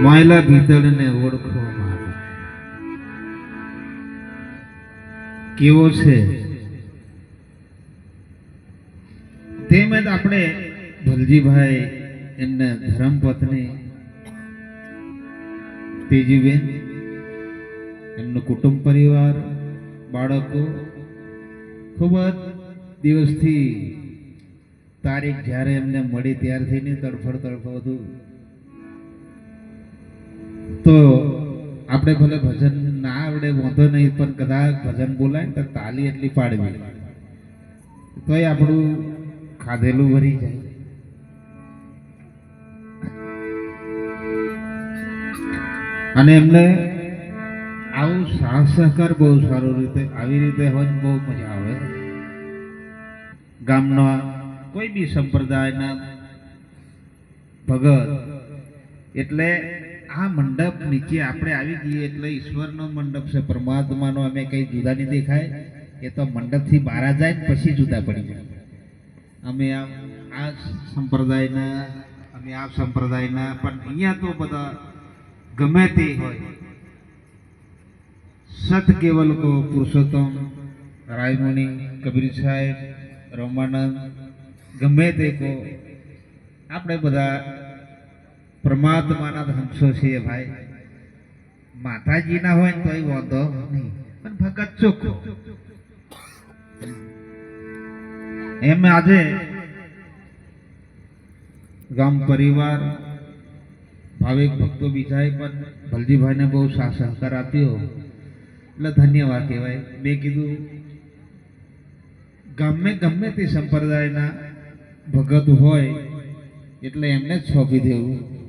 માયલા ભીતળને ઓળખો માટે કેવો છે? તેમજ આપણે ભલજીભાઈ એમના ધર્મપત્ની તેજીબેન, એમનું કુટુંબ પરિવાર, બાળકો. ખૂબ જ દિવસથી તારીખ જ્યારે એમને મળી ત્યારથી ની તડફડ તડફડ હતું તો આપણે ભલે ભજન ના આવડે, વાંધો નહીં, પણ કદાચ ભજન બોલાય ને તો તાલી એટલી પાડવી તોય આપણું ખાધેલું ભરી જાય. અને એમને આવું સાથ સહકાર બહુ સારો રીતે, આવી રીતે હોય બહુ મજા આવે. ગામના કોઈ બી સંપ્રદાયના ભગત, એટલે આ મંડપ નીચે આપણે આવી જઈએ એટલે ઈશ્વરનો મંડપ છે, પરમાત્માનો, અમે કંઈ જુદા નહીં દેખાય. એ તો મંડપથી બહાર જાય ને પછી જુદા પડી જાય અમે આ આ સંપ્રદાયના, અમે આ સંપ્રદાયના, પણ અહીંયા તો બધા ગમે તે હોય. સત કેવલ કો પુરુષોત્તમ, રાયમુનિ, કબીર સાહેબ, રમાનંદ, ગમે તે કો આપણે બધા પરમાત્માના હંસો છીએ ભાઈ. માતાજીના હોય ને તોય વાંધો નહીં. પણ ભગત ચોખ્ખો. એમ આજે ગામ પરિવાર, ભાવિક ભક્તો બીજાએ પણ ભલજીભાઈને બહુ સાથ સહકાર આપ્યો. એટલે ધન્યવાદ કહેવાય. મેં કીધું, ગમે ગમે તે સંપ્રદાયના ભગત હોય, એટલે એમને જ સોંપી દેવું.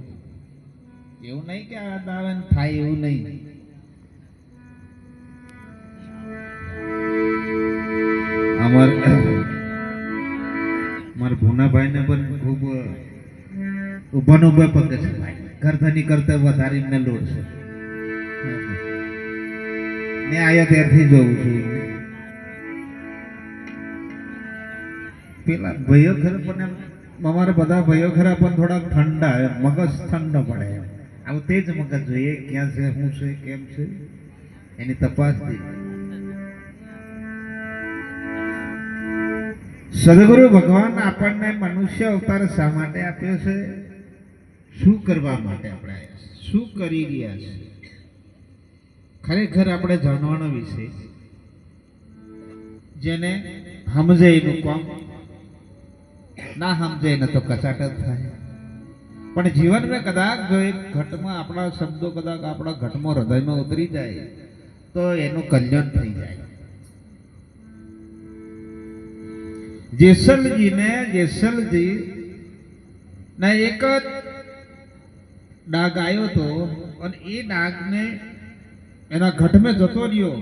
એવું નહીં કે આ દાવન થાય એવું નહીં. અમાર મારા ભૂનાભાઈને પણ ખૂબ ઊભા ને પગે છે ભાઈ. કરતાની કરતા વધારે એમને લોડ છે. મેં આયા ત્યારથી જોઉં છું. પેલા ભાઈઓ ખરા પણ એમ, અમારા બધા ભાઈઓ ખરા પણ થોડાક ઠંડા, મગજ ઠંડો પડે એમ. આવું તે જ મગજ જોઈએ ક્યાં છે, શું છે, કેમ છે, એની તપાસ સદગુરુ ભગવાન આપણને મનુષ્ય અવતાર શા માટે આપ્યો છે? શું કરવા માટે આપણે શું કરી રહ્યા છે? ખરેખર આપણે જાણવાનો વિષય જેને સમજે એનું કોમ. ના સમજે એને તો કચાટ જ થાય. પણ જીવનમાં કદાચ જો એક ઘટમાં આપણા શબ્દો કદાચ આપણા ઘટમાં હૃદયમાં ઉતરી જાય, તો એનું કલ્યાણ થઈ જાય. જેસલજીને, જેસલજી ના એક જ ડાઘ આવ્યો હતો અને એ ડાઘને એના ઘટમાં જતો રહ્યો.